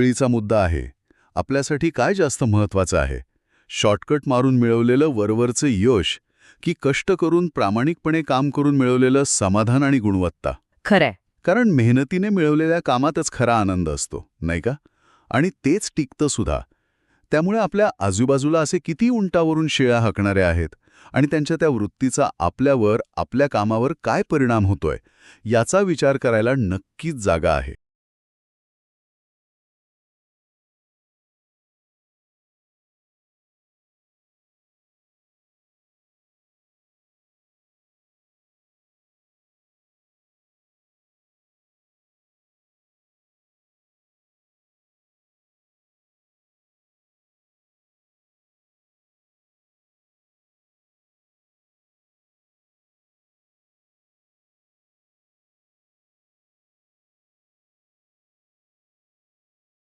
वेळीचा मुद्दा आहे. आपल्यासाठी काय जास्त महत्वाचं आहे? शॉर्टकट मारून मिळवलेलं वरवरचं यश की कष्ट करून प्रामाणिकपणे काम करून मिळवलेलं समाधान आणि गुणवत्ता? खरंय. कारण मेहनतीने मिळवलेल्या कामातच खरा आनंद असतो नाही का? आणि तेच टिकतं सुद्धा. त्यामुळे आपल्या आजूबाजूला असे किती उंटावरून शेळ्या हाकणाऱ्या आहेत आणि त्यांच्या त्या वृत्तीचा आपल्यावर आपल्या कामावर काय परिणाम होतोय याचा विचार करायला नक्कीच जागा आहे.